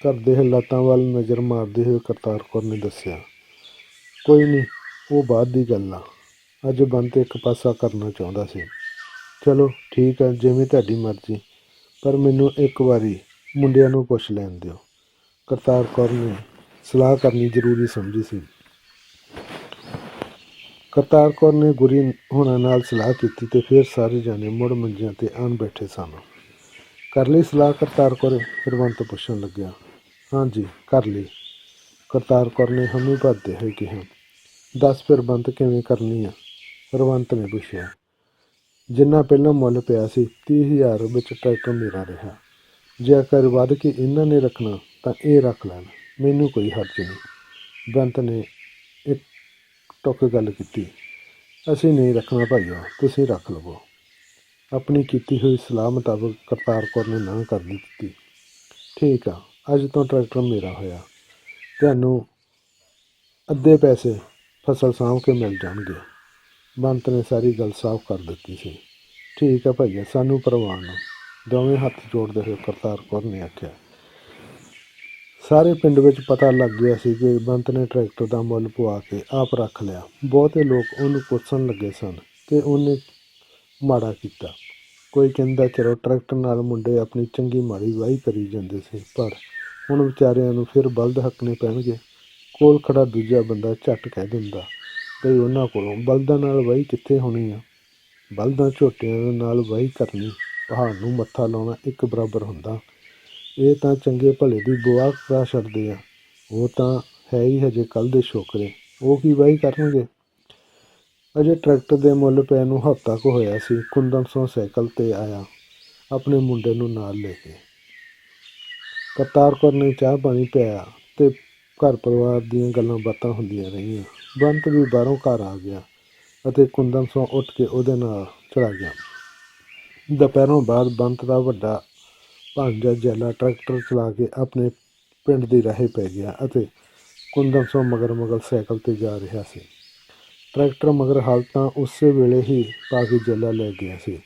ਘਰ ਦੇ ਹਾਲਾਤਾਂ ਵੱਲ ਨਜ਼ਰ ਮਾਰਦੇ ਹੋਏ ਕਰਤਾਰ ਕੌਰ ਨੇ ਦੱਸਿਆ, ਕੋਈ ਨਹੀਂ, ਉਹ ਬਾਅਦ ਦੀ ਗੱਲ ਆ। ਅੱਜ ਬੰਤ ਇੱਕ ਪਾਸਾ ਕਰਨਾ ਚਾਹੁੰਦਾ ਸੀ। ਚਲੋ, ਠੀਕ ਹੈ ਜਿਵੇਂ ਤੁਹਾਡੀ ਮਰਜ਼ੀ, ਪਰ ਮੈਨੂੰ ਇੱਕ ਵਾਰੀ ਮੁੰਡਿਆਂ ਨੂੰ ਪੁੱਛ ਲੈਣ ਦਿਓ। ਕਰਤਾਰ ਕੌਰ ਨੇ ਸਲਾਹ ਕਰਨੀ ਜ਼ਰੂਰੀ ਸਮਝੀ ਸੀ। ਕਰਤਾਰ ਕੌਰ ਨੇ ਗੁਰੀ ਹੋਣਾ ਨਾਲ ਸਲਾਹ ਕੀਤੀ ਤੇ ਫਿਰ ਸਾਰੇ ਜਾਣੇ ਮੁੜ ਮੰਜਿਆਂ ਤੇ ਆਣ ਬੈਠੇ ਸਨ। ਕਰ ਲਈ ਸਲਾਹ ਕਰਤਾਰ ਕੌਰ ਹਰਵੰਤ ਪੁੱਛਣ ਲੱਗਿਆ। ਹਾਂਜੀ, ਕਰ ਲਈ। ਕਰਤਾਰ ਕੌਰ ਨੇ ਹਮੇ ਭਰਦੇ ਹੋਏ ਕਿਹਾ, ਦੱਸ ਫਿਰ ਬੰਦ ਕਿਵੇਂ ਕਰਨੀ ਆ? ਰਵੰਤ ਨੇ ਪੁੱਛਿਆ, ਜਿੰਨਾ ਪਹਿਲਾਂ ਮੁੱਲ ਪਿਆ ਸੀ 30000 ਵਿੱਚ ਟਰੈਕਟਰ ਮੇਰਾ ਰਿਹਾ। ਜੇਕਰ ਵੱਧ ਕੇ ਇਹਨਾਂ ਨੇ ਰੱਖਣਾ, ਤਾਂ ਇਹ ਰੱਖ ਲੈਣ। ਮੈਨੂੰ ਕੋਈ ਹਰਜ ਨਹੀਂ। ਬੰਤ ਨੇ ਇੱਕ ਟੁੱਕ ਗੱਲ ਕੀਤੀ, ਅਸੀਂ ਨਹੀਂ ਰੱਖਣਾ ਭਾਈਓ, ਤੁਸੀਂ ਰੱਖ ਲਵੋ। ਆਪਣੀ ਕੀਤੀ ਹੋਈ ਸਲਾਹ ਮੁਤਾਬਕ ਕਰਤਾਰ ਕੌਰ ਨੇ ਨਾ ਕਰ ਦਿੱਤੀ, ਠੀਕ ਆ, ਅੱਜ ਤੋਂ ਟਰੈਕਟਰ ਮੇਰਾ ਹੋਇਆ। ਤੁਹਾਨੂੰ ਅੱਧੇ ਪੈਸੇ ਫਸਲ ਸਾਂਭ ਕੇ ਮਿਲ ਜਾਣਗੇ। ਬੰਤ ਨੇ ਸਾਰੀ ਗੱਲ ਸਾਫ਼ ਕਰ ਦਿੱਤੀ ਸੀ। ਠੀਕ ਹੈ ਭਾਈਆ, ਸਾਨੂੰ ਪ੍ਰਵਾਨ ਨਾ। ਦੋਵੇਂ ਹੱਥ ਜੋੜਦੇ ਹੋਏ ਕਰਤਾਰ ਕੌਰ ਨੇ ਆਖਿਆ। ਸਾਰੇ ਪਿੰਡ ਵਿੱਚ ਪਤਾ ਲੱਗ ਗਿਆ ਸੀ ਕਿ ਬੰਤ ਨੇ ਟਰੈਕਟਰ ਦਾ ਮੁੱਲ ਪਵਾ ਕੇ ਆਪ ਰੱਖ ਲਿਆ। ਬਹੁਤੇ ਲੋਕ ਉਹਨੂੰ ਪੁੱਛਣ ਲੱਗੇ ਸਨ ਕਿ ਉਹਨੇ ਮਾੜਾ ਕੀਤਾ। ਕੋਈ ਕਹਿੰਦਾ, ਚਲੋ ਟਰੈਕਟਰ ਨਾਲ ਮੁੰਡੇ ਆਪਣੀ ਚੰਗੀ ਮਾੜੀ ਵਾਹੀ ਕਰੀ ਜਾਂਦੇ ਸੀ, ਪਰ ਹੁਣ ਵਿਚਾਰਿਆਂ ਨੂੰ ਫਿਰ ਬਲਦ ਹੱਕਣੇ ਪੈਣਗੇ। ਕੋਲ ਖੜਾ ਦੂਜਾ ਬੰਦਾ ਝੱਟ ਕਹਿ ਦਿੰਦਾ ਬਈ ਉਹਨਾਂ ਕੋਲੋਂ ਬਲਦਾਂ ਨਾਲ ਵਾਹੀ ਕਿੱਥੇ ਹੋਣੀ ਆ? ਬਲਦਾਂ ਝੋਟਿਆਂ ਨਾਲ ਵਾਹੀ ਕਰਨੀ, ਪਹਾੜ ਨੂੰ ਮੱਥਾ ਲਾਉਣਾ ਇੱਕ ਬਰਾਬਰ ਹੁੰਦਾ। ਇਹ ਤਾਂ ਚੰਗੇ ਭਲੇ ਦੀ ਦੁਆ ਕਰਾ ਛੱਡਦੇ ਆ। ਉਹ ਤਾਂ ਹੈ ਹੀ ਹਜੇ ਕੱਲ ਦੇ ਛੋਕਰੇ। ਉਹ ਕੀ ਵਾਹੀ ਕਰਨਗੇ? ਅਜੇ ਟਰੈਕਟਰ ਦੇ ਮੁੱਲ ਪੈ ਨੂੰ ਹਫ਼ਤਾ ਕੁ ਹੋਇਆ ਸੀ, ਕੁੰਦਨ ਸੋਂ ਸਾਈਕਲ ਤੇ ਆਇਆ, ਆਪਣੇ ਮੁੰਡੇ ਨੂੰ ਨਾਲ ਲੈ ਕੇ। ਕਰਤਾਰ ਕੌਰ ਨੇ ਚਾਹ ਪਾਣੀ ਪਿਆ ਤੇ ਘਰ ਪਰਿਵਾਰ ਦੀਆਂ ਗੱਲਾਂ ਬਾਤਾਂ ਹੁੰਦੀਆਂ ਰਹੀਆਂ। ਬੰਤ ਵੀ ਬਾਹਰੋਂ ਘਰ ਆ ਗਿਆ ਅਤੇ ਕੁੰਦਨ ਸੋਂ ਉੱਠ ਕੇ ਉਹਦੇ ਨਾਲ ਚਲਾ ਗਿਆ। ਦੁਪਹਿਰੋਂ ਬਾਅਦ ਬੰਤ ਦਾ ਵੱਡਾ ਭਾਂਜਾ ਜੈਲਾ ਟਰੈਕਟਰ ਚਲਾ ਕੇ ਆਪਣੇ ਪਿੰਡ ਦੀ ਰਾਹੇ ਪੈ ਗਿਆ ਅਤੇ ਕੁੰਦਨ ਸੋਂ ਮਗਰ ਮਗਰ ਸਾਈਕਲ ਤੇ ਜਾ ਰਿਹਾ ਸੀ। ਟਰੈਕਟਰ ਮਗਰ ਹਾਲਤਾਂ ਉਸੇ ਵੇਲੇ ਹੀ ਪਾ ਕੇ ਜੈਲਾ ਲੈ ਗਿਆ ਸੀ।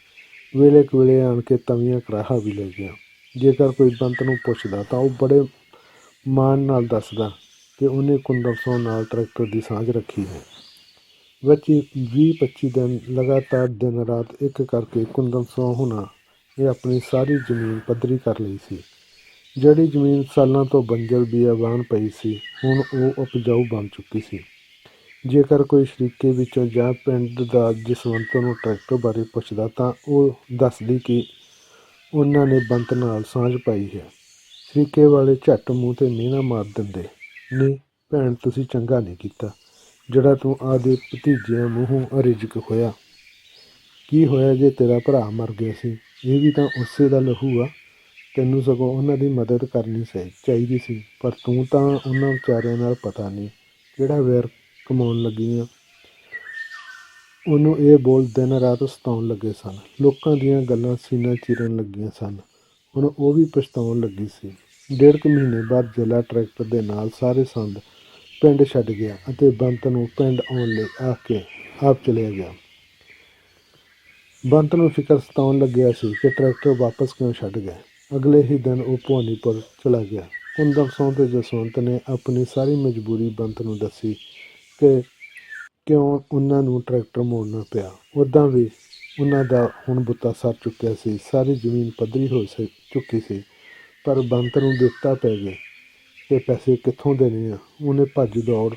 ਵੇਲੇ ਕੁ ਵੇਲੇ ਆਣ ਕੇ ਤਵੀਆਂ ਕਰਾਹਾ ਵੀ ਲੈ ਗਿਆ। ਜੇਕਰ ਕੋਈ ਬੰਤ ਨੂੰ ਪੁੱਛਦਾ ਤਾਂ ਉਹ ਬੜੇ ਮਾਣ ਨਾਲ ਦੱਸਦਾ ਕਿ ਉਹਨੇ ਕੁੰਦਨ ਸੋਂ ਨਾਲ ਟਰੈਕਟਰ ਦੀ ਸਾਂਝ ਰੱਖੀ ਹੈ। ਵਿੱਚ 20-25 ਦਿਨ ਲਗਾਤਾਰ ਦਿਨ ਰਾਤ ਇੱਕ ਕਰਕੇ ਕੁੰਦਨ ਸੋਂ ਹੁਣਾ ਇਹ ਆਪਣੀ ਸਾਰੀ ਜ਼ਮੀਨ ਪੱਧਰੀ ਕਰ ਲਈ ਸੀ। ਜਿਹੜੀ ਜ਼ਮੀਨ ਸਾਲਾਂ ਤੋਂ ਬੰਜਰ ਬਿਆਬਾਨ ਪਈ ਸੀ, ਹੁਣ ਉਹ ਉਪਜਾਊ ਬਣ ਚੁੱਕੀ ਸੀ। ਜੇਕਰ ਕੋਈ ਸ਼ਰੀਕੇ ਵਿੱਚੋਂ ਜਾਂ ਪਿੰਡ ਦਾ ਜਸਵੰਤ ਨੂੰ ਟਰੈਕਟਰ ਬਾਰੇ ਪੁੱਛਦਾ ਤਾਂ ਉਹ ਦੱਸਦੀ ਕਿ ਉਹਨਾਂ ਨੇ ਬੰਤ ਨਾਲ ਸਾਂਝ ਪਾਈ ਹੈ। ਸ਼ਰੀਕੇ ਵਾਲੇ ਝੱਟ ਮੂੰਹ ਤੇ ਮਿਹਣਾ ਮਾਰ ਦਿੰਦੇ। ਨਹੀਂ ਭੈਣ, ਤੁਸੀਂ ਚੰਗਾ ਨਹੀਂ ਕੀਤਾ, ਜਿਹੜਾ ਤੂੰ ਆਦੇ ਭਤੀਜਿਆਂ ਮੂੰਹੋਂ ਅਰਿਜਕ ਹੋਇਆ। ਕੀ ਹੋਇਆ ਜੇ ਤੇਰਾ ਭਰਾ ਮਰ ਗਿਆ ਸੀ? ਇਹ ਵੀ ਤਾਂ ਉਸੇ ਦਾ ਲਹੂ ਆ। ਤੈਨੂੰ ਸਗੋਂ ਉਹਨਾਂ ਦੀ ਮਦਦ ਕਰਨੀ ਸਹੀ, ਚਾਹੀਦੀ ਸੀ, ਪਰ ਤੂੰ ਤਾਂ ਉਹਨਾਂ ਵਿਚਾਰਿਆਂ ਨਾਲ ਪਤਾ ਨਹੀਂ ਕਿਹੜਾ ਵੈਰ ਕਮਾਉਣ ਲੱਗੀ ਆ ਉਹਨੂੰ ਇਹ ਬੋਲ ਦਿਨ ਰਾਤ ਸਤਾਉਣ ਲੱਗੇ ਸਨ। ਲੋਕਾਂ ਦੀਆਂ ਗੱਲਾਂ ਸੀਨਾ ਚੀਰਨ ਲੱਗੀਆਂ ਸਨ। ਹੁਣ ਉਹ ਵੀ ਪਛਤਾਉਣ ਲੱਗੀ ਸੀ। ਡੇਢ ਕੁ ਮਹੀਨੇ ਬਾਅਦ ਜਲਾ ਟਰੈਕਟਰ ਦੇ ਨਾਲ ਸਾਰੇ ਸੰਦ ਪਿੰਡ ਛੱਡ ਗਿਆ ਅਤੇ ਬੰਤ ਨੂੰ ਪਿੰਡ ਆਉਣ ਲਈ ਆ ਕੇ ਆਪ ਚਲਿਆ ਗਿਆ। ਬੰਤ ਨੂੰ ਫਿਕਰ ਸਤਾਉਣ ਲੱਗਿਆ ਸੀ ਕਿ ਟਰੈਕਟਰ ਵਾਪਸ ਕਿਉਂ ਛੱਡ ਗਏ। ਅਗਲੇ ਹੀ ਦਿਨ ਉਹ ਭਵਾਨੀਪੁਰ ਚਲਾ ਗਿਆ। ਕੁੰਦਨ ਸੌਂ ਤੇ ਜਸਵੰਤ ਨੇ ਆਪਣੀ ਸਾਰੀ ਮਜਬੂਰੀ ਬੰਤ ਨੂੰ ਦੱਸੀ ਕਿ ਕਿਉਂ ਉਹਨਾਂ ਨੂੰ ਟਰੈਕਟਰ ਮੋੜਨਾ ਪਿਆ। ਉੱਦਾਂ ਵੀ ਉਹਨਾਂ ਦਾ ਹੁਣ ਬੁੱਤਾ ਸਰ ਚੁੱਕਿਆ ਸੀ, ਸਾਰੀ ਜ਼ਮੀਨ ਪੱਧਰੀ ਹੋ ਸ- ਚੁੱਕੀ ਸੀ। ਪਰ ਬੰਤ ਨੂੰ ਦਿੱਤਾ ਪੈ ਗਿਆ ਕਿ ਪੈਸੇ ਕਿੱਥੋਂ ਦੇਣੇ ਆ। ਉਹਨੇ ਭੱਜ ਦੌੜ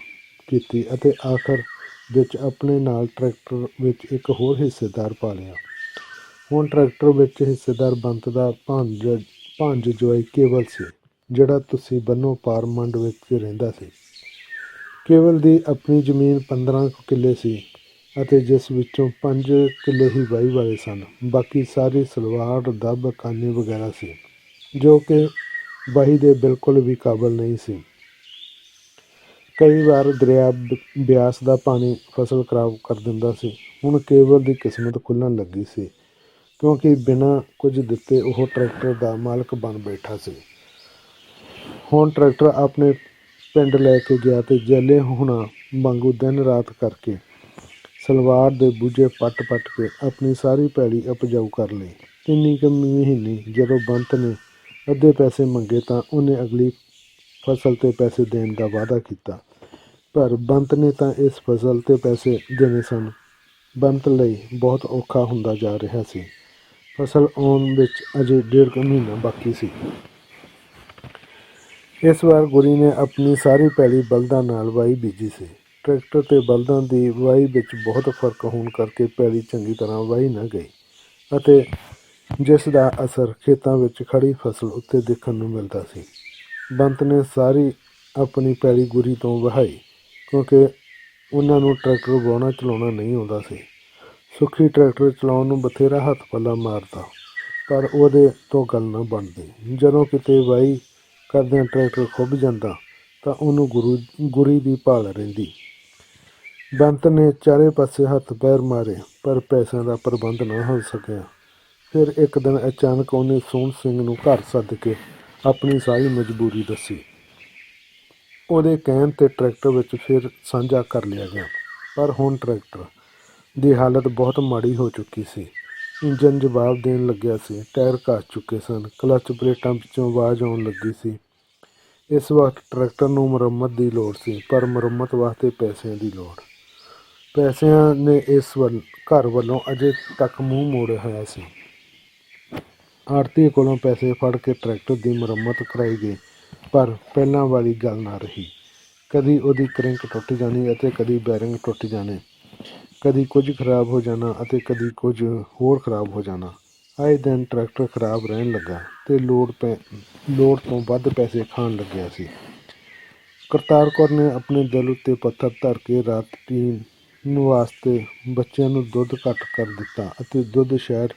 ਕੀਤੀ ਅਤੇ ਆਖਰ ਵਿੱਚ ਆਪਣੇ ਨਾਲ ਟਰੈਕਟਰ ਵਿੱਚ ਇੱਕ ਹੋਰ ਹਿੱਸੇਦਾਰ ਪਾ ਲਿਆ। ਹੁਣ ਟਰੈਕਟਰ ਵਿੱਚ ਹਿੱਸੇਦਾਰ ਬੰਤ ਦਾ ਭਾਂਜ ਭਾਂਜ ਜਵਾਈ ਕੇਵਲ ਸੀ, ਜਿਹੜਾ ਤੁਸੀਂ ਬੰਨੋ ਪਾਰ ਮੰਡ ਵਿੱਚ ਰਹਿੰਦਾ ਸੀ। ਕੇਵਲ ਦੀ ਆਪਣੀ ਜ਼ਮੀਨ 15 ਕੁ ਕਿੱਲੇ ਸੀ ਅਤੇ ਜਿਸ ਵਿੱਚੋਂ 5 ਕਿੱਲੇ ਹੀ ਵਾਈ ਵਾਲੇ ਸਨ। ਬਾਕੀ ਸਾਰੀ ਸਲਵਾਰ, ਦੱਬ, ਕਾਨੇ ਵਗੈਰਾ ਸੀ। ਜੋ ਕਿ ਵਾਹੀ ਦੇ ਬਿਲਕੁਲ ਵੀ ਕਾਬਲ ਨਹੀਂ ਸੀ। ਕਈ ਵਾਰ ਦਰਿਆ ਬਿਆਸ ਦਾ ਪਾਣੀ ਫਸਲ ਖਰਾਬ ਕਰ ਦਿੰਦਾ ਸੀ। ਹੁਣ ਕੇਵਲ ਦੀ ਕਿਸਮਤ ਖੁੱਲਣ ਲੱਗੀ ਸੀ, ਕਿਉਂਕਿ ਬਿਨਾਂ ਕੁਝ ਦਿੱਤੇ ਉਹ ਟਰੈਕਟਰ ਦਾ ਮਾਲਕ ਬਣ ਬੈਠਾ ਸੀ। ਹੁਣ ਟਰੈਕਟਰ ਆਪਣੇ ਪਿੰਡ ਲੈ ਕੇ ਗਿਆ ਤੇ ਜੈਲੇ ਹੁਣਾ ਵਾਂਗੂ ਦਿਨ ਰਾਤ ਕਰਕੇ ਸਲਵਾਰ ਦੇ ਬੂਝੇ ਪੱਟ-ਪੱਟ ਕੇ ਆਪਣੀ ਸਾਰੀ ਪੈਲੀ ਉਪਜਾਊ ਕਰ ਲਈ। ਤਿੰਨੀ ਕੁ ਮਹੀਨੇ ਜਦੋਂ ਬੰਤ ਨੇ ਅੱਧੇ ਪੈਸੇ ਮੰਗੇ ਤਾਂ ਉਹਨੇ ਅਗਲੀ ਫਸਲ ਤੇ ਪੈਸੇ ਦੇਣ ਦਾ ਵਾਅਦਾ ਕੀਤਾ। ਪਰ ਬੰਤ ਨੇ ਤਾਂ ਇਸ ਫਸਲ ਤੇ ਪੈਸੇ ਦੇਣੇ ਸਨ। ਬੰਤ ਲਈ ਬਹੁਤ ਔਖਾ ਹੁੰਦਾ ਜਾ ਰਿਹਾ ਸੀ। ਫਸਲ ਆਉਣ ਵਿੱਚ ਅਜੇ ਡੇਢ ਕੁ ਮਹੀਨਾ ਬਾਕੀ ਸੀ। ਇਸ ਵਾਰ ਗੁਰੀ ਨੇ ਆਪਣੀ ਸਾਰੀ ਪੈਲੀ ਬਲਦਾਂ ਨਾਲ ਵਾਈ ਬੀਜੀ ਸੀ। ਟਰੈਕਟਰ ਤੇ ਬਲਦਾਂ ਦੀ ਵਾਈ ਵਿੱਚ ਬਹੁਤ ਫ਼ਰਕ ਹੋਣ ਕਰਕੇ ਪੈਲੀ ਚੰਗੀ ਤਰ੍ਹਾਂ ਵਾਈ ਨਾ ਗਈ ਅਤੇ ਜਿਸ ਦਾ ਅਸਰ ਖੇਤਾਂ ਵਿੱਚ ਖੜ੍ਹੀ ਫਸਲ ਉੱਤੇ ਦੇਖਣ ਨੂੰ ਮਿਲਦਾ ਸੀ। ਬੰਤ ਨੇ ਸਾਰੀ ਆਪਣੀ ਪੈਲੀ ਗੁਰੀ ਤੋਂ ਵਹਾਈ, ਕਿਉਂਕਿ ਉਹਨਾਂ ਨੂੰ ਟਰੈਕਟਰ ਵਾਹੁਣਾ ਚਲਾਉਣਾ ਨਹੀਂ ਆਉਂਦਾ ਸੀ। ਸੁਖੀ ਟਰੈਕਟਰ ਚਲਾਉਣ ਨੂੰ ਬਥੇਰਾ ਹੱਥ ਪੱਲਾ ਮਾਰਦਾ, ਪਰ ਉਹਦੇ ਤੋਂ ਗੱਲ ਨਾ ਬਣਦੀ। ਜਦੋਂ ਕਿਤੇ ਵਾਈ ਕਰਦਿਆਂ ਟਰੈਕਟਰ ਖੁੱਭ ਜਾਂਦਾ, ਤਾਂ ਉਹਨੂੰ ਗੁਰੂ, ਗੁਰੀ ਦੀ ਭਾਲ ਰਹਿੰਦੀ। ਬੰਤ ਨੇ ਚਾਰੇ ਪਾਸੇ ਹੱਥ ਪੈਰ ਮਾਰੇ, ਪਰ ਪੈਸਿਆਂ ਦਾ ਪ੍ਰਬੰਧ ਨਾ ਹੋ ਸਕਿਆ। ਫਿਰ ਇੱਕ ਦਿਨ ਅਚਾਨਕ ਉਹਨੇ ਸੋਹਣ ਸਿੰਘ ਨੂੰ ਘਰ ਸੱਦ ਕੇ ਆਪਣੀ ਸਾਰੀ ਮਜਬੂਰੀ ਦੱਸੀ। ਉਹਦੇ ਕਹਿਣ ਤੇ ਟਰੈਕਟਰ ਵਿੱਚ ਫਿਰ ਸਾਂਝਾ ਕਰ ਲਿਆ ਗਿਆ, ਪਰ ਹੁਣ ਟਰੈਕਟਰ ਦੀ ਹਾਲਤ ਬਹੁਤ ਮਾੜੀ ਹੋ ਚੁੱਕੀ ਸੀ। ਇੰਜਨ ਜਵਾਬ ਦੇਣ ਲੱਗਿਆ ਸੀ, ਟਾਇਰ ਘਸ ਚੁੱਕੇ ਸਨ, ਕਲਚ ਪਲੇਟਾਂ ਵਿੱਚੋਂ ਆਵਾਜ਼ ਆਉਣ ਲੱਗੀ ਸੀ। ਇਸ ਵਕਤ ਟਰੈਕਟਰ ਨੂੰ ਮੁਰੰਮਤ ਦੀ ਲੋੜ ਸੀ, ਪਰ ਮੁਰੰਮਤ ਵਾਸਤੇ ਪੈਸਿਆਂ ਦੀ ਲੋੜ। ਪੈਸਿਆਂ ਨੇ ਇਸ ਵੱਲ, ਘਰ ਵੱਲੋਂ ਅਜੇ ਤੱਕ ਮੂੰਹ ਮੋੜਿਆ ਹੋਇਆ ਸੀ। ਆੜਤੀ ਕੋਲੋਂ ਪੈਸੇ ਫੜ ਕੇ ਟਰੈਕਟਰ ਦੀ ਮੁਰੰਮਤ ਕਰਵਾਈ ਗਈ, ਪਰ ਪਹਿਲਾਂ ਵਾਲੀ ਗੱਲ ਨਾ ਰਹੀ। ਕਦੀ ਉਹਦੀ ਕਰਿੰਕ ਟੁੱਟ ਜਾਣੀ ਅਤੇ ਕਦੀ ਬੈਰਿੰਗ ਟੁੱਟ ਜਾਣੇ। ਕਦੀ ਕੁਝ ਖਰਾਬ ਹੋ ਜਾਣਾ ਅਤੇ ਕਦੀ ਕੁਝ ਹੋਰ ਖਰਾਬ ਹੋ ਜਾਣਾ। ਆਏ ਦਿਨ ਟਰੈਕਟਰ ਖਰਾਬ ਰਹਿਣ ਲੱਗਾ ਤੇ ਲੋੜ ਪੈ, ਲੋੜ ਤੋਂ ਵੱਧ ਪੈਸੇ ਖਾਣ ਲੱਗਿਆ ਸੀ। ਕਰਤਾਰ ਕੌਰ ਨੇ ਆਪਣੇ ਦਿਲ ਉੱਤੇ ਪੱਥਰ ਧਰ ਕੇ ਰਾਤ ਪੀਣ ਵਾਸਤੇ ਬੱਚਿਆਂ ਨੂੰ ਦੁੱਧ ਘੱਟ ਕਰ ਦਿੱਤਾ ਅਤੇ ਦੁੱਧ ਸ਼ਹਿਰ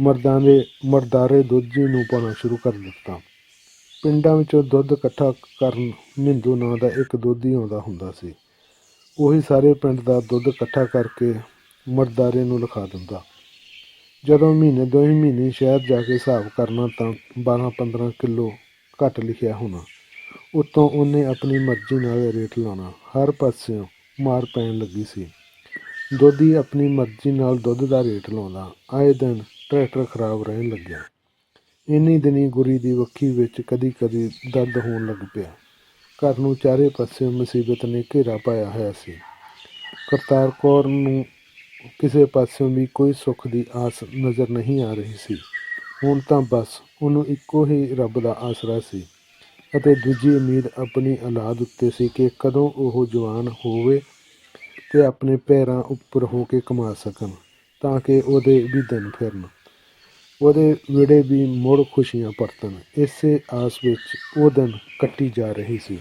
ਮਰਦਾਂ ਦੇ ਮਰਦਾਰੇ ਦੁੱਧੀ ਨੂੰ ਪਾਉਣਾ ਸ਼ੁਰੂ ਕਰ ਦਿੱਤਾ। ਪਿੰਡਾਂ ਵਿੱਚੋਂ ਦੁੱਧ ਇਕੱਠਾ ਕਰਨ ਮਿੰਦੂ ਨਾਂ ਦਾ ਇੱਕ ਦੋਧੀ ਆਉਂਦਾ ਹੁੰਦਾ ਸੀ। ਉਹੀ ਸਾਰੇ ਪਿੰਡ ਦਾ ਦੁੱਧ ਇਕੱਠਾ ਕਰਕੇ ਮਰਦਾਰੇ ਨੂੰ ਲਿਖਾ ਦਿੰਦਾ। ਜਦੋਂ ਮਹੀਨੇ ਦੋ ਹੀ ਮਹੀਨੇ ਸ਼ਹਿਰ ਜਾ ਕੇ ਹਿਸਾਬ ਕਰਨਾ ਤਾਂ 12-15 ਕਿਲੋ ਘੱਟ ਲਿਖਿਆ ਹੋਣਾ। ਉੱਤੋਂ ਉਹਨੇ ਆਪਣੀ ਮਰਜ਼ੀ ਨਾਲ ਰੇਟ ਲਾਉਣਾ। ਹਰ ਪਾਸਿਓਂ ਮਾਰ ਪੈਣ ਲੱਗੀ ਸੀ। ਦੋਧੀ ਆਪਣੀ ਮਰਜ਼ੀ ਨਾਲ ਦੁੱਧ ਦਾ ਰੇਟ ਲਾਉਂਦਾ। ਆਏ ਦਿਨ ਟਰੈਕਟਰ ਖਰਾਬ ਰਹਿਣ ਲੱਗਿਆ। ਇੰਨੀ ਦਿਨੀ ਗੁਰੀ ਦੀ ਵੱਖੀ ਵਿੱਚ ਕਦੀ ਕਦੀ ਦਰਦ ਹੋਣ ਲੱਗ ਪਿਆ। ਘਰ ਨੂੰ ਚਾਰੇ ਪਾਸਿਓਂ ਮੁਸੀਬਤ ਨੇ ਘੇਰਾ ਪਾਇਆ ਹੋਇਆ ਸੀ। ਕਰਤਾਰ ਕੌਰ ਨੂੰ ਕਿਸੇ ਪਾਸਿਓਂ ਵੀ ਕੋਈ ਸੁੱਖ ਦੀ ਆਸ ਨਜ਼ਰ ਨਹੀਂ ਆ ਰਹੀ ਸੀ। ਹੁਣ ਤਾਂ ਬਸ ਉਹਨੂੰ ਇੱਕੋ ਹੀ ਰੱਬ ਦਾ ਆਸਰਾ ਸੀ ਅਤੇ ਦੂਜੀ ਉਮੀਦ ਆਪਣੀ ਔਲਾਦ ਉੱਤੇ ਸੀ ਕਿ ਕਦੋਂ ਉਹ ਜਵਾਨ ਹੋਵੇ ਤੇ ਆਪਣੇ ਪੈਰਾਂ ਉੱਪਰ ਹੋ ਕੇ ਕਮਾ ਸਕਣ ਤਾਂ ਕਿ ਉਹਦੇ ਵੀ ਦਿਨ ਫਿਰਨ। ਉਹਦੇ ਵਿੜੇ ਵੀ ਮੁੜ ਖੁਸ਼ੀਆਂ ਪਰਤਣ। ਇਸੇ ਆਸ ਵਿੱਚ ਉਹ ਦਿਨ ਕੱਟੀ ਜਾ ਰਹੀ ਸੀ।